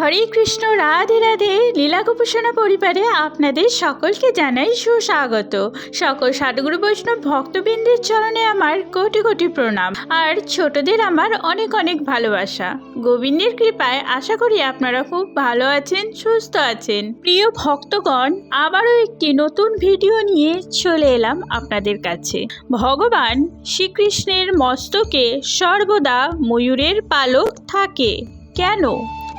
হরে কৃষ্ণ, রাধে রাধে। লীলা গোপসনা পরিবারে আপনাদের সকলকে জানাই সুস্বাগত। সকল সাধুগুরু বৈষ্ণব ভক্তবৃন্দের চরণে আমার কোটি কোটি প্রণাম। আর ছোটদের আমার অনেক অনেক ভালোবাসা। গোবিন্দের কৃপায় আশা করি আপনারা খুব ভালো আছেন, সুস্থ আছেন। প্রিয় ভক্তগণ, আবারও একটি নতুন ভিডিও নিয়ে চলে এলাম আপনাদের কাছে। ভগবান শ্রীকৃষ্ণের মস্তকে সর্বদা ময়ূরের পালক থাকে। কেন?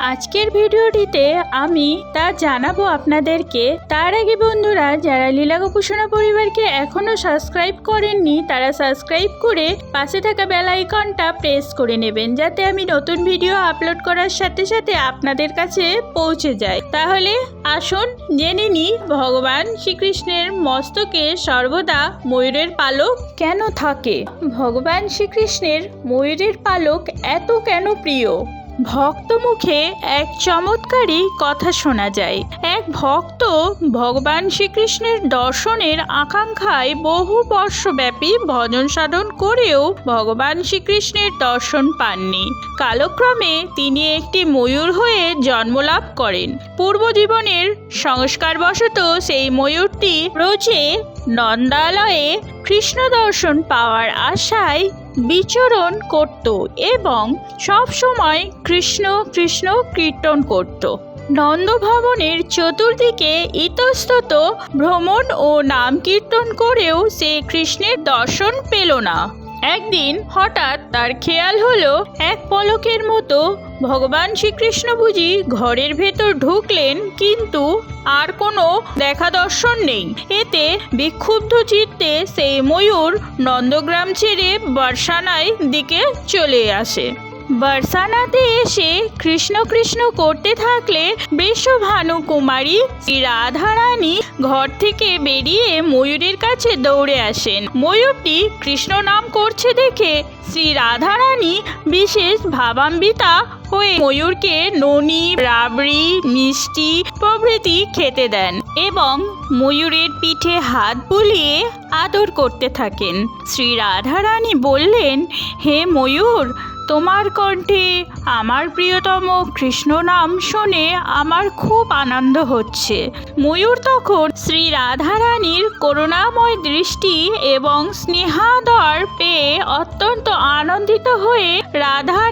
আজকের ভিডিওটিতে আমি তা জানাব আপনাদেরকে। তার আগে বন্ধুরা, যারা লীলা গোপুসোনা পরিবারকে এখনও সাবস্ক্রাইব করেননি, তারা সাবস্ক্রাইব করে পাশে থাকা বেল আইকনটা প্রেস করে নেবেন, যাতে আমি নতুন ভিডিও আপলোড করার সাথে সাথে আপনাদের কাছে পৌঁছে যায়। তাহলে আসুন, জেনে নিই ভগবান শ্রীকৃষ্ণের মস্তকে সর্বদা ময়ূরের পালক কেন থাকে? ভগবান শ্রীকৃষ্ণের ময়ূরের পালক এত কেন প্রিয়? ভক্ত মুখে এক চমৎকারী কথা শোনা যায়। এক ভক্ত ভগবান শ্রীকৃষ্ণের দর্শনের আকাঙ্ক্ষায় বহু বর্ষব্যাপী ভজন সাধন করেও ভগবান শ্রীকৃষ্ণের দর্শন পাননি। কালক্রমে তিনি একটি ময়ূর হয়ে জন্মলাভ করেন। পূর্বজীবনের সংস্কারবশত সেই ময়ূরটি রোজে নন্দালয়ে কৃষ্ণ দর্শন পাওয়ার আশায় বিচরণ করত এবং সব সময় কৃষ্ণ কৃষ্ণ কীর্তন করত। নন্দভবনের চতুর্দিকে ইতস্তত ভ্রমণ ও নাম কীর্তন করেও সে কৃষ্ণের দর্শন পেল না। একদিন হঠাৎ তার খেয়াল হলো এক পলকের মতো। ভগবান শ্রীকৃষ্ণ বুঝি ঘরের ভেতর ঢুকলেন, কিন্তু আর কোনো দেখা দর্শন নেই। এতে বিক্ষুব্ধ চিত্তে সেই ময়ূর নন্দগ্রাম ছেড়ে বর্ষানায় দিকে চলে আসে। বর্ষানাতে এসে কৃষ্ণ কৃষ্ণ করতে থাকলে বৃষভানু কুমারী রাধারানী ঘর থেকে বেরিয়ে ময়ূরের কাছে দৌড়ে আসেন। ময়ূরটি কৃষ্ণ নাম করছে দেখে শ্রী রাধারানী বিশেষ ভাবান্বিতা হয়ে ময়ূরকে ননি, রাবড়ি, মিষ্টি প্রভৃতি খেতে দেন এবং ময়ূরের পিঠে হাত বুলিয়ে আদর করতে থাকেন। শ্রী রাধারানী বললেন, হে ময়ূর তোমার কণ্ঠে আমার প্রিয়তম কৃষ্ণ নাম শুনে আমার খুব আনন্দ হচ্ছে। ময়ূর তখন শ্রী রাধারানীর করুণাময় দৃষ্টি এবং স্নেহাদর পেয়ে অত্যন্ত আনন্দিত হয়ে রাধা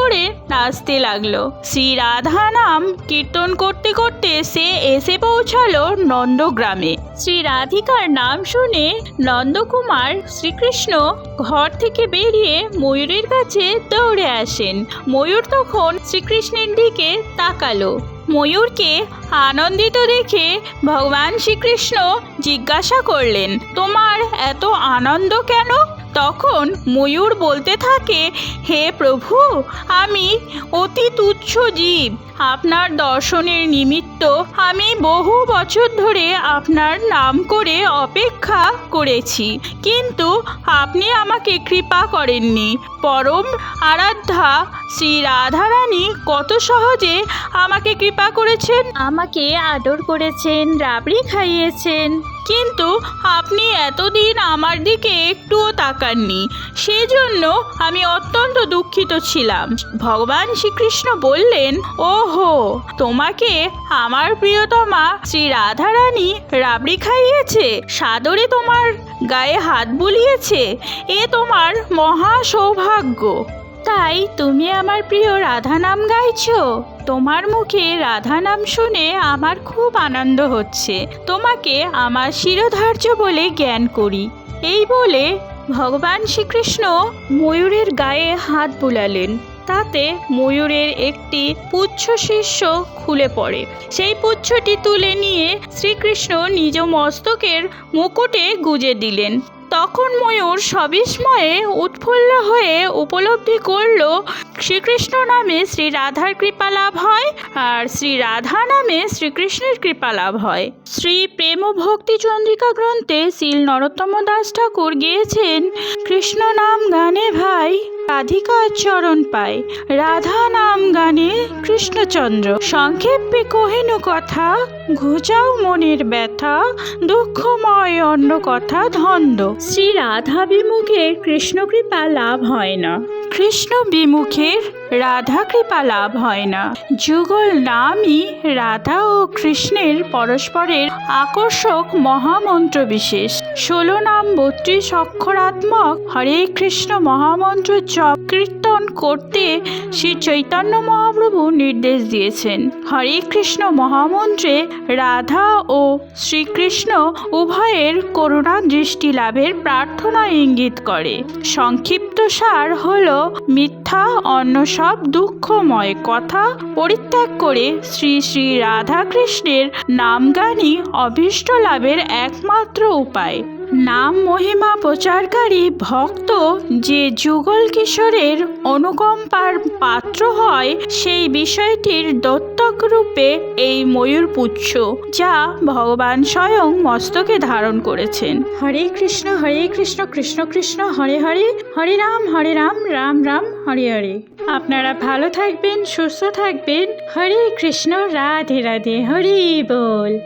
করে নাচতে লাগল। শ্রী রাধা নাম কীর্তন করতে করতে সে এসে পৌঁছালো নন্দগ্রামে। শ্রী রাধিকার নাম শুনে নন্দকুমার শ্রীকৃষ্ণ ঘর থেকে বেরিয়ে ময়ূরের কাছে দৌড়ে আসেন। ময়ূর তখন শ্রীকৃষ্ণের দিকে তাকালো। ময়ূরকে আনন্দিত দেখে ভগবান শ্রীকৃষ্ণ জিজ্ঞাসা করলেন, তোমার এত আনন্দ কেন? তখন ময়ূর বলতে থাকে, হে প্রভু, আমি অতি তুচ্ছ জীব। আপনার দর্শনের নিমিত্ত আমি বহু বছর ধরে আপনার নাম করে অপেক্ষা করেছি। কিন্তু আপনি আমাকে কৃপা করেননি। পরম আরাধ্যা শ্রী রাধারানী কত সহজে আমাকে কৃপা করেছেন। আমাকে আদর করেছেন রাবড়ি খাইয়েছেন। কিন্তু আপনি এতদিন আমার দিকে একটুও তাকাননি। সেজন্য আমি অত্যন্ত দুঃখিত ছিলাম। ভগবান শ্রীকৃষ্ণ বললেন ওহো তোমাকে আমার প্রিয়তমা শ্রী রাধারানী রাবড়ি খাইয়েছে? সাদরে তোমার গায়ে হাত বুলিয়েছে? এ তোমার মহা সৌভাগ্য। তাই তুমি আমার প্রিয় রাধা নাম গাইছো। তোমার মুখে রাধা নাম শুনে আমার খুব আনন্দ হচ্ছে। তোমাকে আমার শিরোধার্য বলে জ্ঞান করি। এই বলে ভগবান শ্রীকৃষ্ণ ময়ূরের গায়ে হাত বুলালেন। তাতে ময়ূরের একটি পুচ্ছ শীর্ষ খুলে পড়ে। সেই পুচ্ছটি তুলে নিয়ে শ্রীকৃষ্ণ নিজ মস্তকের মুকুটে গুজে দিলেন। তখন ময়ূর সবিস্ময়ে উৎফুল্ল হয়ে উপলব্ধি করল, শ্রীকৃষ্ণ নামে শ্রী রাধার কৃপা লাভ হয় আর শ্রী রাধা নামে শ্রীকৃষ্ণের কৃপা লাভ হয়। শ্রী প্রেম ভক্তি চন্দ্রিকা গ্রন্থে শিল নরোত্তম দাস ঠাকুর গিয়েছেন, কৃষ্ণ নাম গানে ভাই, রাধিকার চরণ পায়, রাধা নাম কৃষ্ণচন্দ্র। সংক্ষেপে কহিনু কথা, ঘুচাও মনের ব্যথা, দুঃখময় অন্য কথা ধন্দ। শ্রী রাধা বিমুখে কৃষ্ণ কৃপা লাভ হয় না। কৃষ্ণ বিমুখের রাধা কৃপা লাভ হয় না। যুগল নামই রাধা ও কৃষ্ণের পরস্পরের আকর্ষক মহামন্ত্র বিশেষ। ষোলো নাম বত্রিশ অক্ষরাত্মক হরে কৃষ্ণ মহামন্ত্র জপ কীর্তন করতে শ্রী চৈতন্য মহাপ্রভু নির্দেশ দিয়েছেন। হরে কৃষ্ণ মহামন্ত্রে রাধা ও শ্রীকৃষ্ণ উভয়ের করুণা দৃষ্টি লাভের প্রার্থনা ইঙ্গিত করে। সংক্ষিপ্ত সার হল মিথ্যা, অন্য সব দুঃখময় কথা পরিত্যাগ করে শ্রী শ্রী রাধাকৃষ্ণের নামগানই অভীষ্ট লাভের একমাত্র উপায়। নাম মহিমা প্রচারকারী ভক্ত যে যুগল কিশোরের অনুকম্পার পাত্র হয়, সেই বিষয়টির দত্তক রূপে এই ময়ূরপুচ্ছ যা ভগবান স্বয়ং মস্তকে ধারণ করেছেন। হরে কৃষ্ণ হরে কৃষ্ণ কৃষ্ণ কৃষ্ণ, হরে হরে হরে রাম হরে রাম রাম রাম, হরে হরে। আপনারা ভালো থাকবেন, সুস্থ থাকবেন। হরে কৃষ্ণ, রাধে রাধে, হরি বল।